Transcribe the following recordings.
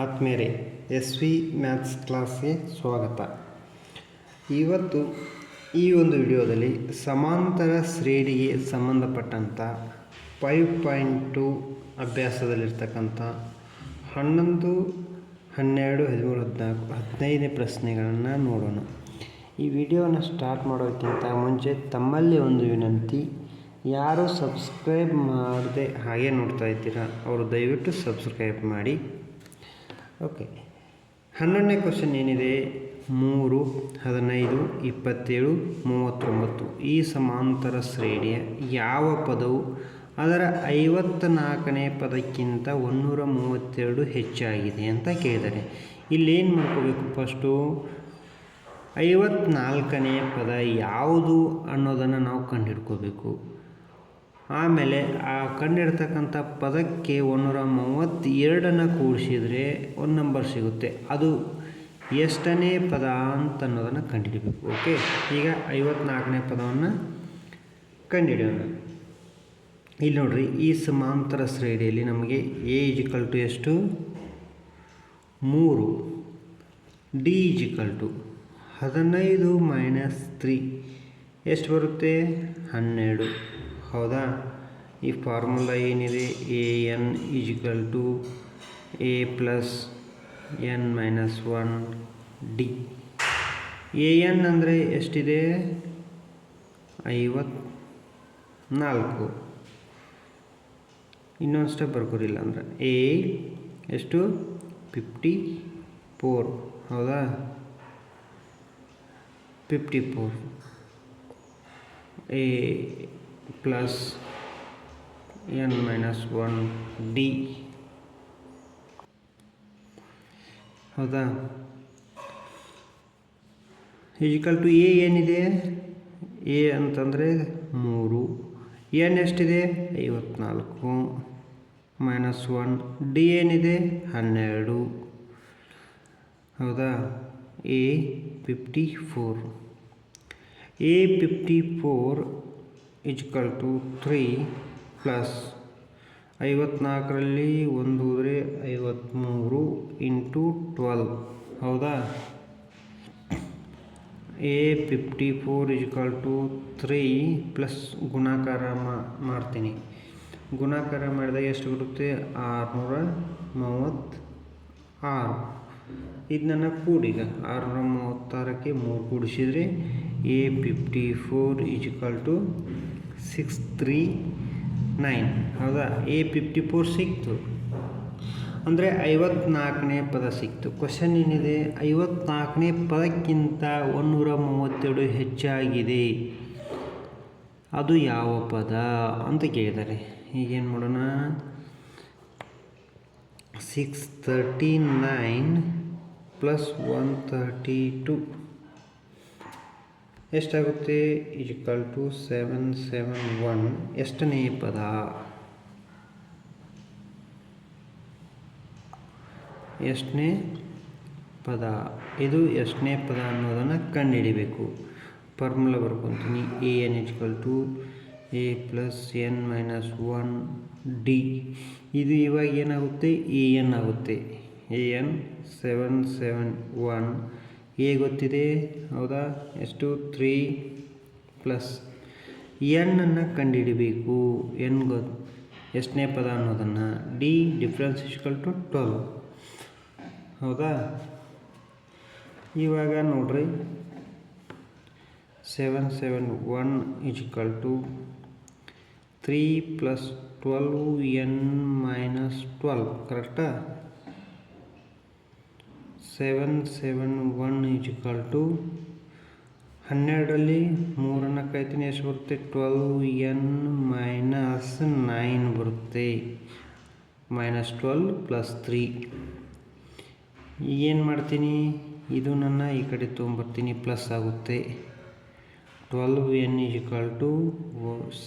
ಆತ್ಮೇರೆ S V maths ಕ್ಲಾಸ್ಗೆ ಸ್ವಾಗತ. ಇವತ್ತು ಈ ಒಂದು ವಿಡಿಯೋದಲ್ಲಿ ಸಮಾಂತರ ಶ್ರೇಣಿಗೆ ಸಂಬಂಧಪಟ್ಟಂಥ ಫೈವ್ ಪಾಯಿಂಟ್ ಟು ಅಭ್ಯಾಸದಲ್ಲಿರ್ತಕ್ಕಂಥ ಹನ್ನೊಂದು, ಹನ್ನೆರಡು, ಹದಿಮೂರು, ಹದಿನಾಲ್ಕು, ಹದಿನೈದನೇ ಪ್ರಶ್ನೆಗಳನ್ನು ನೋಡೋಣ. ಈ ವಿಡಿಯೋನ ಸ್ಟಾರ್ಟ್ ಮಾಡೋಕ್ಕಿಂತ ಮುಂಚೆ ತಮ್ಮಲ್ಲಿ ಒಂದು ವಿನಂತಿ, ಯಾರು ಸಬ್ಸ್ಕ್ರೈಬ್ ಮಾಡದೆ ಹಾಗೆ ನೋಡ್ತಾ ಇದ್ದೀರಾ, ಅವರು ದಯವಿಟ್ಟು ಸಬ್ಸ್ಕ್ರೈಬ್ ಮಾಡಿ. ಓಕೆ ಹನ್ನೊಂದನೇ ಕ್ವಶನ್ ಏನಿದೆ? ಮೂರು, ಹದಿನೈದು, ಇಪ್ಪತ್ತೇಳು, ಮೂವತ್ತೊಂಬತ್ತು. ಈ ಸಮಾಂತರ ಶ್ರೇಣಿಯ ಯಾವ ಪದವು ಅದರ ಐವತ್ತ ನಾಲ್ಕನೇ ಪದಕ್ಕಿಂತ ಒಂನ್ನೂರ ಮೂವತ್ತೆರಡು ಹೆಚ್ಚಾಗಿದೆ ಅಂತ ಕೇಳಿದ್ದಾರೆ. ಇಲ್ಲೇನು ಮಾಡ್ಕೋಬೇಕು ಫಸ್ಟು ಐವತ್ನಾಲ್ಕನೇ ಪದ ಯಾವುದು ಅನ್ನೋದನ್ನು ನಾವು ಕಂಡುಹಿಡ್ಕೋಬೇಕು ಆಮೇಲೆ ಆ ಕಂಡಿಡ್ತಕ್ಕಂಥ ಪದಕ್ಕೆ ಒಂದೂರ ಮೂವತ್ತೆರಡನ್ನು ಕೂಡಿಸಿದರೆ ಒಂದು ನಂಬರ್ ಸಿಗುತ್ತೆ. ಅದು ಎಷ್ಟನೇ ಪದ ಅಂತ ಅನ್ನೋದನ್ನು ಕಂಡುಹಿಡಬೇಕು ಓಕೆ? ಈಗ ಐವತ್ನಾಲ್ಕನೇ ಪದವನ್ನು ಕಂಡುಹಿಡಿಯೋಣ ಇಲ್ಲಿ ನೋಡ್ರಿ, ಈ ಸಮಾಂತರ ಶ್ರೇಣಿಯಲ್ಲಿ ನಮಗೆ ಎ ಇಜಿಕಲ್ ಟು ಎಷ್ಟು? ಮೂರು. ಡಿ ಇಜಿಕಲ್ ಟು ಹದಿನೈದು ಮೈನಸ್ ತ್ರೀ ಎಷ್ಟು ಬರುತ್ತೆ? ಹನ್ನೆರಡು. ಹೌದಾ? ಈ ಫಾರ್ಮುಲಾ ಏನಿದೆ? A N equal to A plus N minus one D A N ಅಂದರೆ ಎಷ್ಟಿದೆ? ಐವತ್ನಾಲ್ಕು. ಇನ್ನೊಂದು ಸ್ಟೆಪ್ ಬರ್ಕೋರಿಲ್ಲ ಅಂದ್ರೆ ಎ ಎಷ್ಟು? ಫಿಫ್ಟಿ ಫೋರ್ ಹೌದಾ? Fifty four A plus N minus one D ಹೌದಾ? ಈಜಿಕಲ್ ಟು ಎ ಏನಿದೆ? ಎ ಅಂತಂದರೆ ಮೂರು. ಎನ್ ಎಷ್ಟಿದೆ? ಐವತ್ನಾಲ್ಕು. ಮೈನಸ್ ಒನ್ ಡಿ ಏನಿದೆ? ಹನ್ನೆರಡು. ಹೌದಾ? A fifty four A fifty four equal to three plus ಐವತ್ನಾಲ್ಕರಲ್ಲಿ ಒಂದು ಹೋದರೆ ಐವತ್ತ್ಮೂರು ಇಂಟು ಟ್ವೆಲ್. ಹೌದಾ? A fifty four equal to three plus ಗುಣಾಕಾರ ಮಾಡ್ತೀನಿ. ಗುಣಾಕಾರ ಮಾಡಿದಾಗ ಎಷ್ಟು ಬರುತ್ತೆ? ಆರುನೂರ ಮೂವತ್ತು ಆರು ಇದನ್ನ ಕೂಡಿಗ ಆರುನೂರ ಮೂವತ್ತಾರಕ್ಕೆ ಮೂರು ಕೂಡಿಸಿದರೆ A fifty four equal to six three nine ಹೌದಾ? ಎ ಫಿಫ್ಟಿ ಫೋರ್ ಸಿಕ್ತು. ಅಂದರೆ ಐವತ್ನಾಲ್ಕನೇ ಪದ ಸಿಕ್ತು. ಕ್ವಶನ್ ಏನಿದೆ? ಐವತ್ನಾಲ್ಕನೇ ಪದಕ್ಕಿಂತ ಒಂನ್ನೂರ ಮೂವತ್ತೆರಡು ಹೆಚ್ಚಾಗಿದೆ. ಅದು ಯಾವ ಪದ ಅಂತ ಕೇಳಿದ್ದಾರೆ. ಈಗೇನು ಮಾಡೋಣ? Six thirty nine plus one thirty two ಎಷ್ಟಾಗುತ್ತೆ? Equal to seven seven one ಎಷ್ಟನೇ ಪದ? ಎಷ್ಟನೇ ಪದ? ಇದು ಎಷ್ಟನೇ ಪದ ಅನ್ನೋದನ್ನು ಕಂಡುಹಿಡಿಬೇಕು. Formula ಬರ್ಕೊತೀನಿ. A N equal to A plus N minus one D ಇದು ಇವಾಗ ಏನಾಗುತ್ತೆ? ಎ ಎನ್ ಆಗುತ್ತೆ. A N seven seven one A ಗೊತ್ತಿದೆ? ಹೌದಾ? ಎಷ್ಟು? Three plus. ಎನ್ನನ್ನು ಕಂಡುಹಿಡಿಬೇಕು ಎನ್ ಗೊ, ಎಷ್ಟನೇ ಪದ ಅನ್ನೋದನ್ನು. D difference equal to twelve. ಹೌದಾ? ಇವಾಗ ನೋಡ್ರಿ. Seven seven one equal to three plus twelve N minus twelve ಕರೆಕ್ಟಾ? Seven seven one equal to ಹನ್ನೆರಡರಲ್ಲಿ ಮೂರನ್ನು ಕಾಯ್ತೀನಿ ಎಷ್ಟು ಬರುತ್ತೆ? ಟ್ವೆಲ್ವ್ ಎನ್ ಮೈನಸ್ ನೈನ್ ಬರುತ್ತೆ. ಮೈನಸ್ ಟ್ವೆಲ್ ಪ್ಲಸ್ ತ್ರೀ ಏನು ಮಾಡ್ತೀನಿ? ಇದು ನನ್ನ ಈ ಕಡೆ ತೊಗೊಂಬರ್ತೀನಿ ಪ್ಲಸ್ ಆಗುತ್ತೆ. Twelve N equal to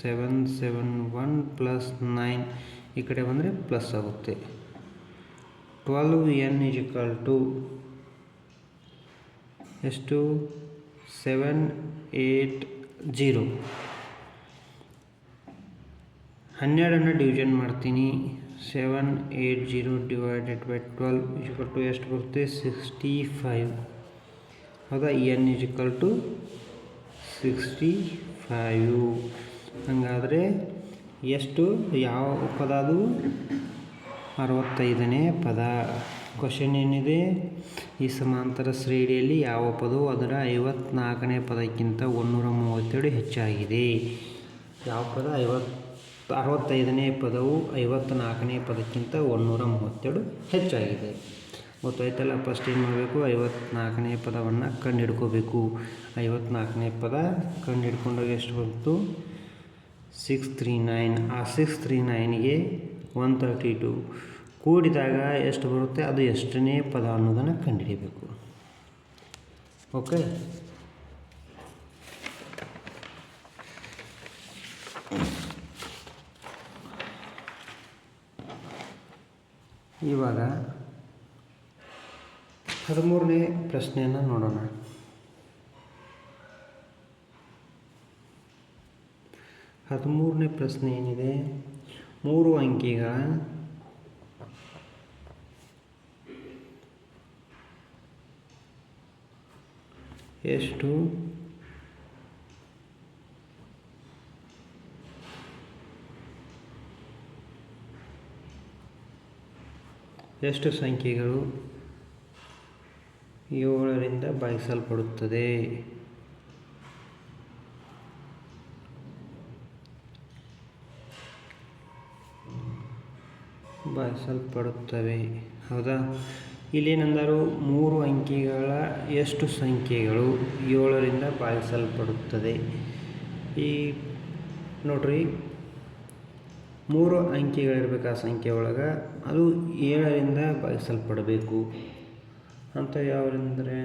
seven seven one plus nine ಈ ಕಡೆ ಬಂದರೆ ಪ್ಲಸ್ ಆಗುತ್ತೆ. ಟ್ವೆಲ್ವ್ ಎನ್ ಇಜಿಕಲ್ ಟು ಎಷ್ಟು ಸೆವೆನ್ ಏಟ್ ಜೀರೋ ಹನ್ನೆರಡನ್ನು ಡಿವಿಷನ್ ಮಾಡ್ತೀನಿ. Seven eight zero divided by twelve equal to ಎಷ್ಟು ಬರುತ್ತೆ? ಸಿಕ್ಸ್ಟಿ ಫೈವ್ ಹೌದಾ? N equal to sixty five ಹಾಗಾದರೆ ಎಷ್ಟು? ಯಾವ ಪದ ಅರವತ್ತೈದನೇ ಪದ. ಕ್ವಶನ್ ಏನಿದೆ? ಈ ಸಮಾಂತರ ಶ್ರೇಣಿಯಲ್ಲಿ ಯಾವ ಪದವು ಅದರ ಐವತ್ನಾಲ್ಕನೇ ಪದಕ್ಕಿಂತ ಒಂನ್ನೂರ ಮೂವತ್ತೆರಡು ಹೆಚ್ಚಾಗಿದೆ? ಯಾವ ಪದ? ಐವತ್ತು ಅರವತ್ತೈದನೇ ಪದವು ಐವತ್ನಾಲ್ಕನೇ ಪದಕ್ಕಿಂತ ಒನ್ನೂರ ಮೂವತ್ತೆರಡು ಹೆಚ್ಚಾಗಿದೆ. ಗೊತ್ತಾಯ್ತಲ್ಲ? ಫಸ್ಟ್ ಏನು ಮಾಡಬೇಕು? ಐವತ್ನಾಲ್ಕನೇ ಪದವನ್ನು ಕಂಡು ಹಿಡ್ಕೋಬೇಕು ಐವತ್ನಾಲ್ಕನೇ ಪದ ಕಂಡು ಹಿಡ್ಕೊಂಡಾಗ ಎಷ್ಟು ಬಂತು? ಸಿಕ್ಸ್ ತ್ರೀ ನೈನ್ ಆ ಸಿಕ್ಸ್ ತ್ರೀ ನೈನ್ಗೆ ಒನ್ ತರ್ಟಿ ಟು ಕೂಡಿದಾಗ ಎಷ್ಟು ಬರುತ್ತೆ? ಅದು ಎಷ್ಟನೇ ಪದ ಅನ್ನೋದನ್ನು ಕಂಡುಹಿಡಿಯಬೇಕು ಓಕೆ ಇವಾಗ ಹದಿಮೂರನೇ ಪ್ರಶ್ನೆಯನ್ನು ನೋಡೋಣ. ಹದಿಮೂರನೇ ಪ್ರಶ್ನೆ ಏನಿದೆ? ಮೂರು ಅಂಕಿಗಳ ಎಷ್ಟು? ಎಷ್ಟು ಸಂಖ್ಯೆಗಳು? ಏಳರಿಂದ ಭಾಗಿಸಲ್ಪಡುತ್ತದೆ. ಭಾಗಿಸಲ್ಪಡುತ್ತವೆ ಹೌದಾ? ಇಲ್ಲೇನೆಂದರೂ ಮೂರು ಅಂಕಿಗಳ ಎಷ್ಟು ಸಂಖ್ಯೆಗಳು ಏಳರಿಂದ ಭಾಗಿಸಲ್ಪಡುತ್ತದೆ ಈ ನೋಡ್ರಿ, ಮೂರು ಅಂಕಿಗಳಿರ್ಬೇಕು ಆ ಸಂಖ್ಯೆ ಒಳಗೆ? ಅದು ಏಳರಿಂದ ಭಾಗಿಸಲ್ಪಡಬೇಕು ಅಂತ ಯಾವಂದರೆ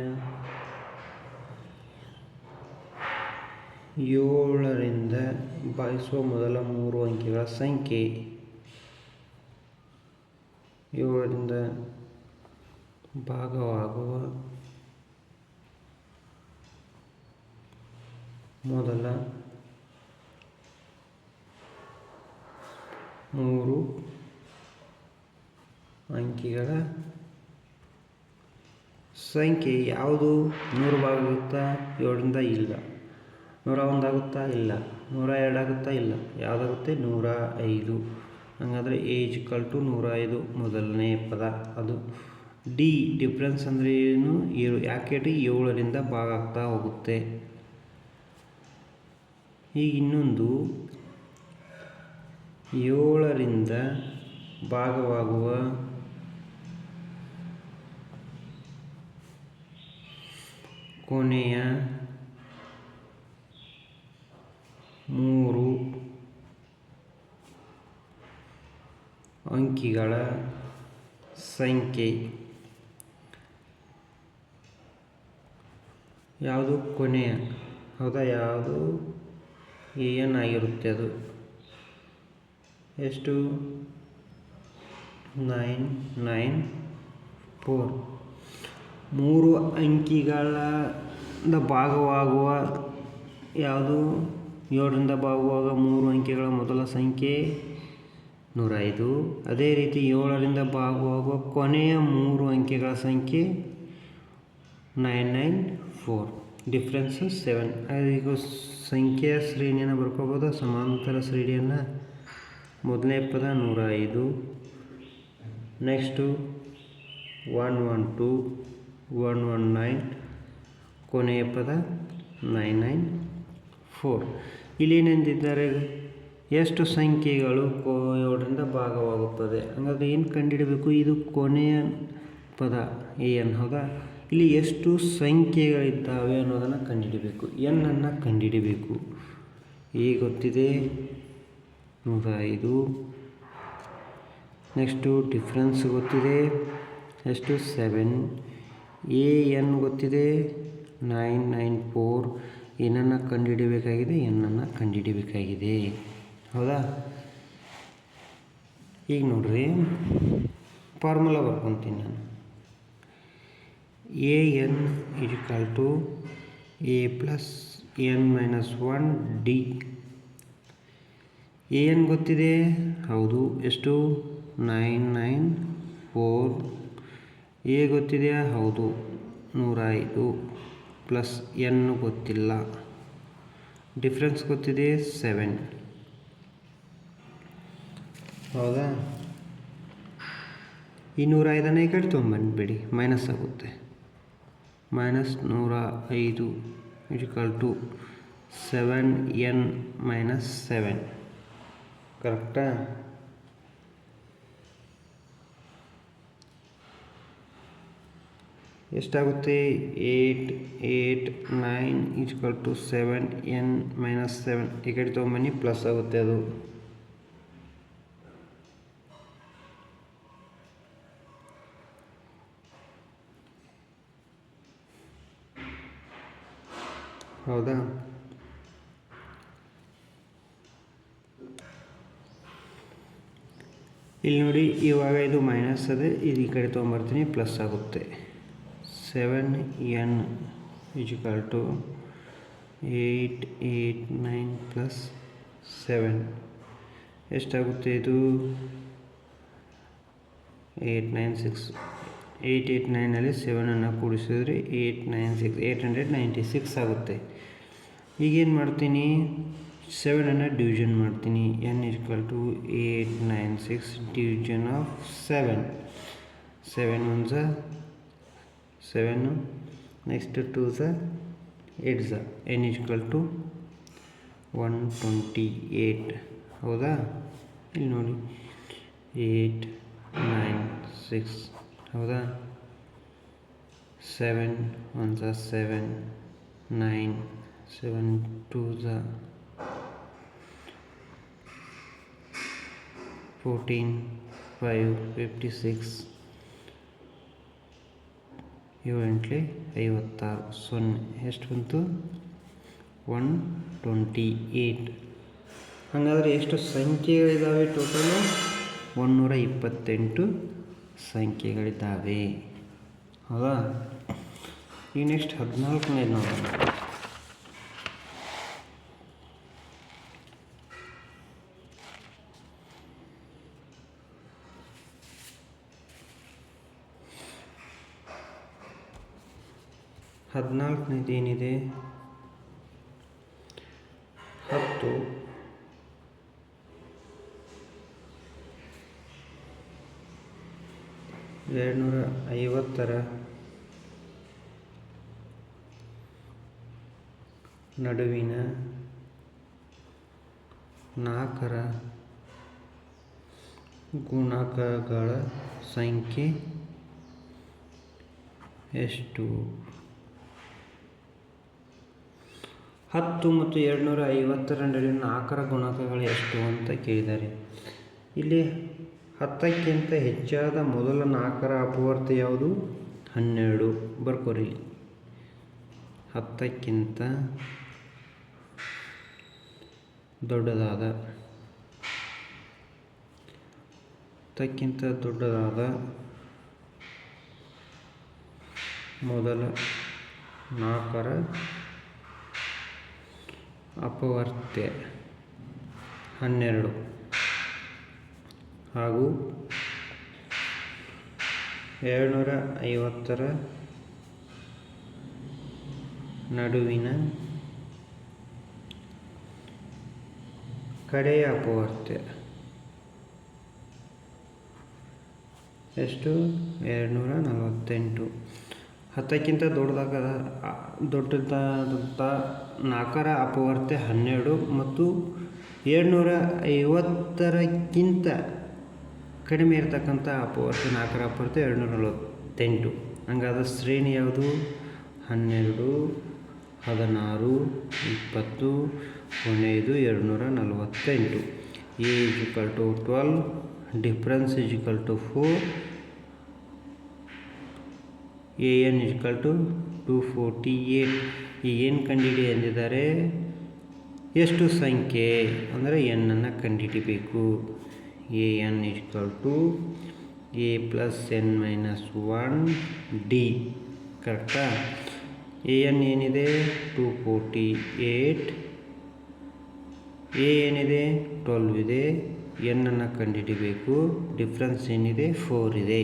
ಏಳರಿಂದ ಭಾಗಿಸುವ ಮೊದಲ ಮೂರು ಅಂಕಿಗಳ ಸಂಖ್ಯೆ. ಏಳರಿಂದ ಭಾಗವಾಗುವ ಮೊದಲ ಮೂರು ಅಂಕಿಗಳ ಸಂಖ್ಯೆ ಯಾವುದು? ನೂರು ಭಾಗವಾಗುತ್ತಾ ಏಳರಿಂದ ಇಲ್ಲ. ನೂರ ಒಂದು ಆಗುತ್ತಾ ಇಲ್ಲ. ನೂರ ಎರಡಾಗುತ್ತಾ ಇಲ್ಲ. ಯಾವುದಾಗುತ್ತೆ? ನೂರ ಐದು. ಹಾಗಾದರೆ ಏಜ್ ಕಲ್ ಟು ನೂರ ಐದು ಮೊದಲನೇ ಪದ ಅದು. ಡಿ ಡಿಫ್ರೆನ್ಸ್ ಅಂದರೆ ಏನು? ಏಳು. ಯಾಕೆ ಏಳರಿಂದ ಭಾಗ ಆಗ್ತಾ ಹೋಗುತ್ತೆ. ಈಗ ಇನ್ನೊಂದು. ಏಳರಿಂದ ಭಾಗವಾಗುವ ಕೊನೆಯ ಮೂರು ಅಂಕಿಗಳ ಸಂಖ್ಯೆ. ಯಾವುದು ಕೊನೆಯ? ಹೌದಾ? ಯಾವುದು ಎ ಎನ್ ಆಗಿರುತ್ತೆ ಅದು? ಎಷ್ಟು? Nine nine, four. ಮೂರು ಅಂಕಿಗಳ ಭಾಗವಾಗುವ ಯಾವುದು? ಏಳರಿಂದ ಭಾಗವಾಗ ಮೂರು ಅಂಕಿಗಳ ಮೊದಲ ಸಂಖ್ಯೆ. ನೂರ ಐದು ಅದೇ ರೀತಿ ಏಳರಿಂದ ಭಾಗವಾಗುವ ಕೊನೆಯ ಮೂರು ಅಂಕೆಗಳ ಸಂಖ್ಯೆ nine nine four. Difference seven ಈಗ ಸಂಖ್ಯೆಯ ಶ್ರೇಣಿಯನ್ನು ಬರ್ಕೋಬೋದು. ಸಮಾಂತರ ಶ್ರೇಣಿಯನ್ನು ಮೊದಲನೇ ಪದ ನೂರ ಐದು next one one two one one nine ಕೊನೆಯ ಪದ ನೈನ್ ನೈನ್ ಫೋರ್. ಇಲ್ಲೇನೆಂದಿದ್ದಾರೆ ಎಷ್ಟು ಸಂಖ್ಯೆಗಳು ಕೋ ಏಳರಿಂದ ಭಾಗವಾಗುತ್ತದೆ? ಹಾಗಾದ್ರೆ ಏನು ಕಂಡುಹಿಡಬೇಕು? ಇದು ಕೊನೆಯ ಪದ ಎನ್ ಹೌದಾ ಇಲ್ಲಿ ಎಷ್ಟು ಸಂಖ್ಯೆಗಳಿದ್ದಾವೆ ಅನ್ನೋದನ್ನು ಕಂಡುಹಿಡಬೇಕು. ಎನ್ನನ್ನು ಕಂಡುಹಿಡಬೇಕು. ಈಗ ಗೊತ್ತಿದೆ? ನೂರ ಐದು ನೆಕ್ಸ್ಟು ಡಿಫ್ರೆನ್ಸ್ ಗೊತ್ತಿದೆ? ಎಷ್ಟು ಸೆವೆನ್. ಎ, ಎನ್ ಗೊತ್ತಿದೆ? Nine nine, four. ಏನನ್ನು ಕಂಡುಹಿಡಿಬೇಕಾಗಿದೆ? ಎನ್ನನ್ನು ಕಂಡುಹಿಡಿಬೇಕಾಗಿದೆ. ಹೌದಾ? ಈಗ ನೋಡ್ರಿ ಫಾರ್ಮುಲಾ ಬರ್ಕೊತೀನಿ ನಾನು. A N equal to A plus N minus one D A N ಗೊತ್ತಿದೆ? ಹೌದು. ಎಷ್ಟು? ನೈನ್ ನೈನ್ ಫೋರ್ ಎ ಗೊತ್ತಿದೆಯಾ? ಹೌದು. ನೂರ ಐದು ಪ್ಲಸ್ ಎನ್ ಗೊತ್ತಿಲ್ಲ. ಡಿಫ್ರೆನ್ಸ್ ಗೊತ್ತಿದೆ? ಸೆವೆನ್ ಹೌದಾ? ಈ ನೂರ ಐದನೇ ಕಡೆ ತೊಗೊಂಬಂದ್ಬಿಡಿ ಮೈನಸ್ ಆಗುತ್ತೆ. ಮೈನಸ್ ನೂರ ಐದು equal to seven N minus seven ಕರೆಕ್ಟಾ ಎಷ್ಟಾಗುತ್ತೆ? Eight eight nine equal to seven N minus seven ಈ ಕಡೆ ತೊಗೊಂಬನ್ನಿ ಪ್ಲಸ್ ಆಗುತ್ತೆ ಅದು. ಹೌದಾ? ಇಲ್ಲಿ ನೋಡಿ, ಇವಾಗ ಇದು ಮೈನಸ್ ಅದೇ, ಇದು ಈ ಕಡೆ ತೊಗೊಂಬರ್ತೀನಿ ಪ್ಲಸ್ ಆಗುತ್ತೆ. Seven N equal to eight eight nine plus seven ಎಷ್ಟಾಗುತ್ತೆ ಇದು? Eight nine six eight eight ನೈನಲ್ಲಿ ಸೆವೆನನ್ನು ಕೂಡಿಸಿದ್ರೆ eight nine six eight hundred ninety six ಆಗುತ್ತೆ. ಈಗೇನು ಮಾಡ್ತೀನಿ? ಸೆವೆನನ್ನು ಡಿವಿಷನ್ ಮಾಡ್ತೀನಿ. N equal to eight nine six division of seven seven one ಸ seven next two ಸ ಏಟ್ ಸ N equal to one twenty eight ಹೌದಾ? ಇಲ್ಲಿ ನೋಡಿ. ಏಯ್ಟ್ ನೈನ್ ಸಿಕ್ಸ್ ಹೌದಾ? ಸೆವೆನ್ ಒನ್ ಝ ಸೆವೆನ್ ನೈನ್ ಸೆವೆನ್ ಟೂ ಝ ಫೋರ್ಟೀನ್ ಫೈವ್ ಫಿಫ್ಟಿ ಸಿಕ್ಸ್ ಏಳು ಎಂಟ್ಲಿ ಐವತ್ತಾರು. ಸೊನ್ನೆ. ಎಷ್ಟು ಬಂತು? ಒನ್ ಟ್ವೆಂಟಿ ಏಯ್ಟ್ ಹಾಗಾದರೆ ಎಷ್ಟು ಸಂಖ್ಯೆಗಳಿದ್ದಾವೆ ಟೋಟಲು ಒನ್ನೂರ ಇಪ್ಪತ್ತೆಂಟು. ಸಂಖ್ಯೆಗಳಿದ್ದಾವೆ. ಹೌದಾ ಈಗ ನೆಕ್ಸ್ಟ್ ಹದಿನಾಲ್ಕನೇ ನೋಡೋಣ ಹದಿನಾಲ್ಕನೇದು ಏನಿದೆ? ಎರಡುನೂರ ಐವತ್ತರ ನಡುವಿನ ನಾಲ್ಕರ ಗುಣಕಗಳ ಸಂಖ್ಯೆ ಎಷ್ಟು? ಹತ್ತು ಮತ್ತು ಎರಡುನೂರ ಐವತ್ತರ ನಡುವಿನ ನಾಲ್ಕರ ಗುಣಕಗಳು ಎಷ್ಟು ಅಂತ ಕೇಳಿದ್ದಾರೆ ಇಲ್ಲಿ ಹತ್ತಕ್ಕಿಂತ ಹೆಚ್ಚಾದ ಮೊದಲ ನಾಲ್ಕರ ಅಪವರ್ತ ಯಾವುದು? ಹನ್ನೆರಡು. ಬರ್ಕೋರಿ. ಹತ್ತಕ್ಕಿಂತ ದೊಡ್ಡದಾದ ಹತ್ತಕ್ಕಿಂತ ದೊಡ್ಡದಾದ ಮೊದಲ ನಾಲ್ಕರ ಅಪವರ್ತ್ಯ ಹನ್ನೆರಡು. ಹಾಗೂ ಏಳ್ನೂರ ಐವತ್ತರ ನಡುವಿನ ಕಡೆಯ ಅಪವರ್ತ್ಯ. ಎಷ್ಟು? ಎರಡುನೂರ ನಲವತ್ತೆಂಟು. ಹತ್ತಕ್ಕಿಂತ ದೊಡ್ಡದಾಗ ದೊಡ್ಡದಾದಂಥ ನಾಲ್ಕರ ಅಪವರ್ತ್ಯ ಹನ್ನೆರಡು ಮತ್ತು ಏಳ್ನೂರ ಐವತ್ತರಕ್ಕಿಂತ ಕಡಿಮೆ ಇರತಕ್ಕಂಥ ಅಪವರ್ತಿ ನಾಲ್ಕರ ಅಪವರ್ತ್ಯ ಎರಡುನೂರ ನಲವತ್ತೆಂಟು ಹಂಗಾದ ಶ್ರೇಣಿ ಯಾವುದು? ಹನ್ನೆರಡು, ಹದಿನಾರು, ಇಪ್ಪತ್ತು ಕೊನೆಯದು ಎರಡುನೂರ ನಲವತ್ತೆಂಟು a equal to twelve difference equal to four a n equal to two forty eight ಏನು ಕಂಡಿಡಿ ಅಂದಿದ್ದಾರೆ? ಎಷ್ಟು ಸಂಖ್ಯೆ? ಅಂದರೆ ಎನ್ನನ್ನು ಕಂಡುಹಿಡಿಬೇಕು a n equal to a plus n minus one d ಕರೆಕ್ಟಾ ಎ ಎನ್ ಏನಿದೆ? ಟು ಫೋರ್ಟಿ ಏಟ್ ಎ ಏನಿದೆ? ಟ್ವೆಲ್ವ್ ಇದೆ. ಎನ್ನನ್ನು ಕಂಡುಹಿಡಿಬೇಕು. ಡಿಫ್ರೆನ್ಸ್ ಏನಿದೆ? ಫೋರ್ ಇದೆ.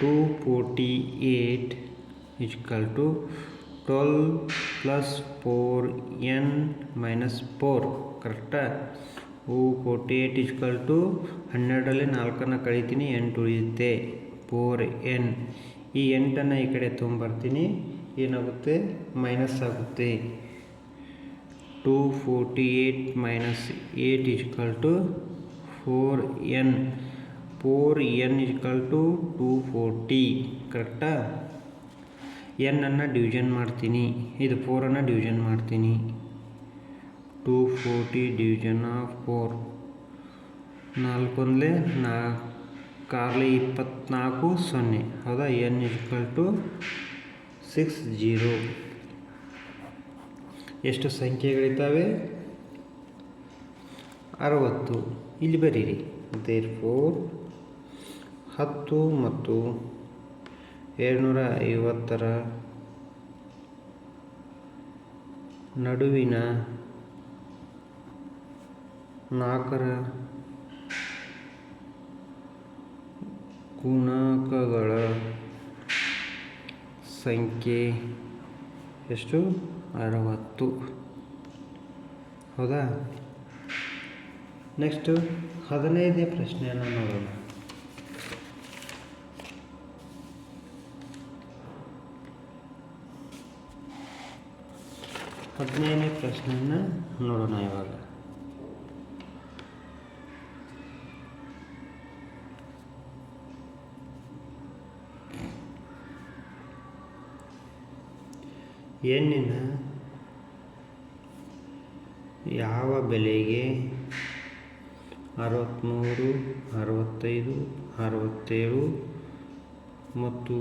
Two forty eight equal to twelve plus four n minus four ಕರೆಕ್ಟಾ ಫೋರ್ಟಿ ಏಟ್ ಇಸ್ಕಲ್ ಟು ಹನ್ನೆರಡರಲ್ಲಿ ನಾಲ್ಕನ್ನು ಕಳಿತೀನಿ, ಎಂಟು ಉಳಿಯುತ್ತೆ. Four n. ಈ ಎಂಟನ್ನು ಈ ಕಡೆ ತೊಗೊಂಬರ್ತೀನಿ. ಏನಾಗುತ್ತೆ? ಮೈನಸ್ ಆಗುತ್ತೆ. Two forty eight minus eight equal to four n. Four n equal to two forty. ಕರೆಕ್ಟಾ? ಎನ್ನನ್ನು ಡಿವಿಷನ್ ಮಾಡ್ತೀನಿ. ಇದು ಫೋರನ್ನು ಡಿವಿಷನ್ ಮಾಡ್ತೀನಿ. Two forty division of four ನಾಲ್ಕೊಂದಲೇ ನಾ ಕಾರ್ಲಿ ಇಪ್ಪತ್ನಾಲ್ಕು ಸೊನ್ನೆ. ಹೌದಾ? N equal to six zero ಎಷ್ಟು ಸಂಖ್ಯೆಗಳಿದ್ದಾವೆ? ಅರವತ್ತು. ಇಲ್ಲಿ ಬರೀರಿ. ದೇರ್ ಫೋರ್ ಹತ್ತು ಮತ್ತು ಏಳ್ನೂರ ಐವತ್ತರ ನಡುವಿನ ಗುಣಕಗಳ ಸಂಖ್ಯೆ ಎಷ್ಟು? ಅರವತ್ತು. ಹೌದಾ? ನೆಕ್ಸ್ಟು ಹದಿನೈದನೇ ಪ್ರಶ್ನೆಯನ್ನು ನೋಡೋಣ. ಹದಿನೈದನೇ ಪ್ರಶ್ನೆಯನ್ನು ನೋಡೋಣ ಇವಾಗ. ಎಣ್ಣಿನ ಯಾವ ಬೆಲೆಗೆ ಅರವತ್ತ್ಮೂರು ಅರವತ್ತೈದು, ಅರವತ್ತೇಳು ಮತ್ತು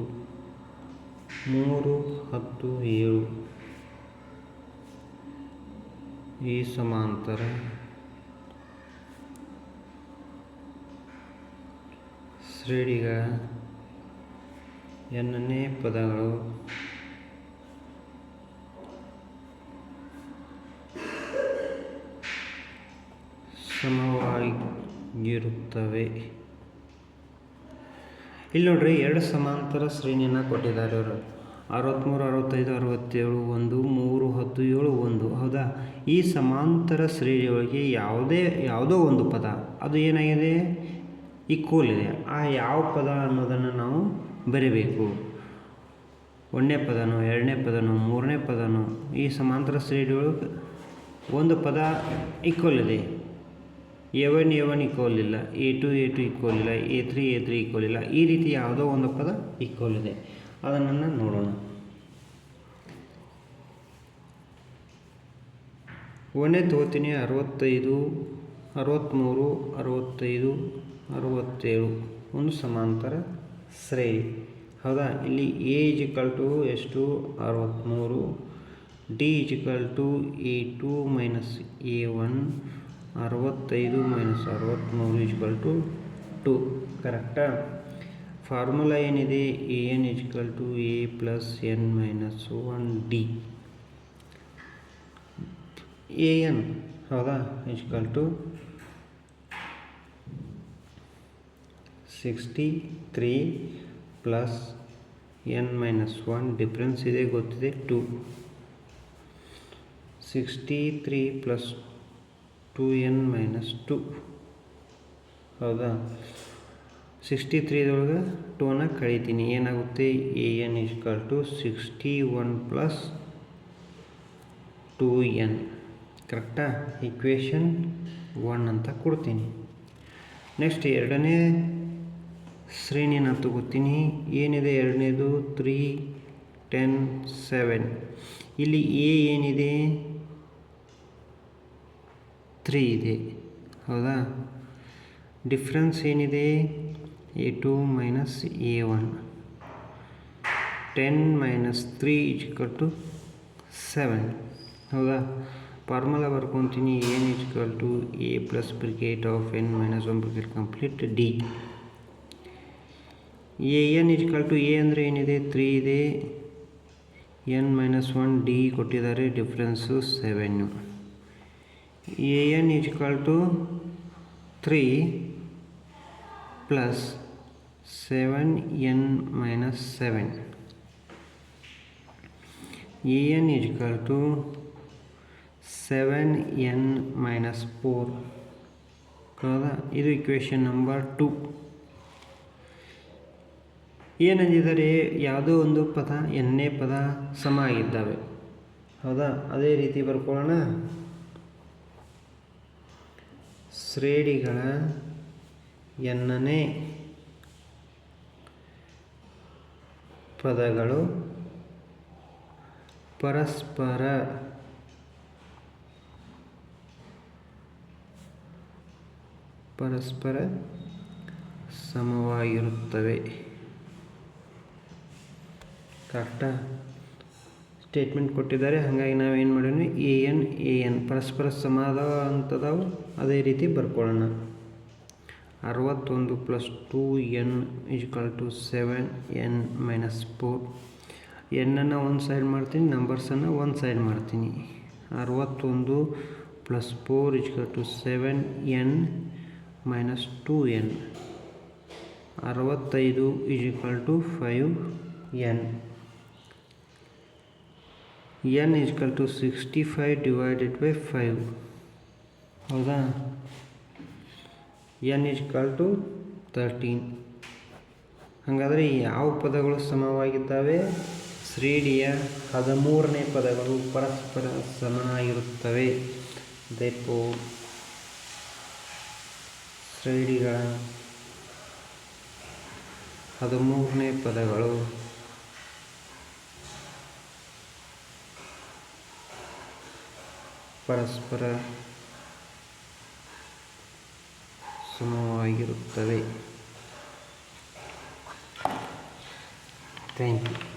ಮೂರು, ಹತ್ತು, ಏಳು ಈ ಸಮಾಂತರ ಶ್ರೇಣಿಗಳ ಎನ್ನನೇ ಪದಗಳು. ಸಮವಾಗಿರುತ್ತವೆ ಇಲ್ಲಿ ನೋಡ್ರಿ, ಎರಡು ಸಮಾಂತರ ಶ್ರೇಣಿಯನ್ನು ಕೊಟ್ಟಿದ್ದಾರೆ ಅವರು. ಅರವತ್ತ್ಮೂರು ಅರವತ್ತೈದು, ಅರವತ್ತೇಳು, ಒಂದು, ಮೂರು, ಹತ್ತು, ಏಳು, ಒಂದು. ಹೌದಾ? ಈ ಸಮಾಂತರ ಶ್ರೇಣಿಯೊಳಗೆ ಯಾವುದೇ, ಯಾವುದೋ ಒಂದು ಪದ, ಅದು ಏನಾಗಿದೆ? ಈಕ್ವಲ್ ಇದೆ. ಆ ಯಾವ ಪದ ಅನ್ನೋದನ್ನು ನಾವು ಬರೀಬೇಕು. ಒಂದನೇ ಪದನೋ, ಎರಡನೇ ಪದನೋ, ಮೂರನೇ ಪದನೋ, ಈ ಸಮಾಂತರ ಶ್ರೇಣಿಯೊಳಗೆ ಒಂದು ಪದ ಈಕ್ವಲ್ ಇದೆ. A one a one equal ಇಲ್ಲ a two a two equal ಇಲ್ಲ a three a three equal ಇಲ್ಲ, ಈ ರೀತಿ ಯಾವುದೋ ಒಂದು ಪದ ಈಕ್ವಲ್ ಇದೆ. ಅದನ್ನು ನೋಡೋಣ. ಒಂದೇ ತೋತಿನಿ ಅರವತ್ತೈದು ಅರವತ್ತ್ಮೂರು ಅರವತ್ತೈದು, ಅರವತ್ತೇಳು. ಒಂದು ಸಮಾಂತರ ಶ್ರೇಣಿ. ಹೌದಾ? ಇಲ್ಲಿ ಎ ಇಜಿಕಲ್ ಟು ಎಷ್ಟು? ಅರವತ್ತ್ಮೂರು d equal to a two minus a one ಅರವತ್ತೈದು ಮೈನಸ್ ಅರವತ್ತ್ಮೂರು ಇಜ್ಕಲ್ ಟು ಟು ಕರೆಕ್ಟಾ ಫಾರ್ಮುಲಾ ಏನಿದೆ? A n equal to a plus n minus one d a n ಹೌದಾ? Equal to sixty three plus n minus one difference ಇದೆ, ಗೊತ್ತಿದೆ? To sixty three plus two n minus two ಹೌದಾ? Sixty ತ್ರೀದೊಳಗೆ ಟೂನ ಕಳಿತೀನಿ. ಏನಾಗುತ್ತೆ? A n equal to sixty one plus two n ಕರೆಕ್ಟಾ equation one ಅಂತ ಕೊಡ್ತೀನಿ. ನೆಕ್ಸ್ಟ್ ಎರಡನೇ ಶ್ರೇಣಿನ ತಗೋತೀನಿ. ಏನಿದೆ ಎರಡನೇದು? ತ್ರೀ ಟೆನ್ ಸೆವೆನ್ ಇಲ್ಲಿ ಎ ಏನಿದೆ? ತ್ರೀ ಇದೆ. ಹೌದಾ? ಡಿಫ್ರೆನ್ಸ್ ಏನಿದೆ? A two minus a one. Ten minus three equal to seven. ಹೌದಾ? Formula ಬರ್ಕೊತೀನಿ. N equal to a plus bracket of n minus one bracket complete d. A n equal to a ಅಂದರೆ ಏನಿದೆ? Three ಇದೆ. N minus one d ಕೊಟ್ಟಿದ್ದಾರೆ. Difference seven a n is equal to three plus seven n minus seven a n is equal to seven n minus four ಇದು equation number two ಏನಂದಿದ್ದಾರೆ ಯಾವುದೋ ಒಂದು ಪದ, ಎನ್ನೇ ಪದ ಸಮ ಆಗಿದ್ದಾವೆ. ಹೌದಾ? ಅದೇ ರೀತಿ ಬರ್ಕೊಳ್ಳೋಣ. ಶ್ರೇಣಿಗಳ ಎನ್ನನೇ ಪದಗಳು ಪರಸ್ಪರ ಪರಸ್ಪರ ಸಮವಾಗಿರುತ್ತವೆ. ಕರೆಕ್ಟಾ? ಸ್ಟೇಟ್ಮೆಂಟ್ ಕೊಟ್ಟಿದ್ದಾರೆ. ಹಾಗಾಗಿ ನಾವೇನು ಮಾಡೋಣ? ಎ ಎನ್ ಎ ಎನ್ ಪರಸ್ಪರ ಸಮಾದ ಅಂತದಾವು. ಅದೇ ರೀತಿ ಬರ್ಕೊಳ್ಳೋಣ. ಅರವತ್ತೊಂದು plus two n equal to seven n minus four ಎನ್ನನ್ನು ಒಂದು ಸೈಡ್ ಮಾಡ್ತೀನಿ ನಂಬರ್ಸನ್ನು ಒಂದು ಸೈಡ್ ಮಾಡ್ತೀನಿ. ಅರವತ್ತೊಂದು plus four equal to seven n minus two n ಅರವತ್ತೈದು equal to five n n equal to sixty five divided by five ಹೌದಾ? N equal to thirteen ಹಾಗಾದರೆ ಯಾವ ಪದಗಳು ಸಮವಾಗಿದ್ದಾವೆ? ಶ್ರೇಣಿಯ ಹದಿಮೂರನೇ ಪದಗಳು ಪರಸ್ಪರ ಸಮನಾಗಿರುತ್ತವೆ. ದೇಪೋ ಶ್ರೇಣಿಗಳ ಹದಿಮೂರನೇ ಪದಗಳು ಪರಸ್ಪರ ಸಮವಾಗಿರುತ್ತವೆ. Thank you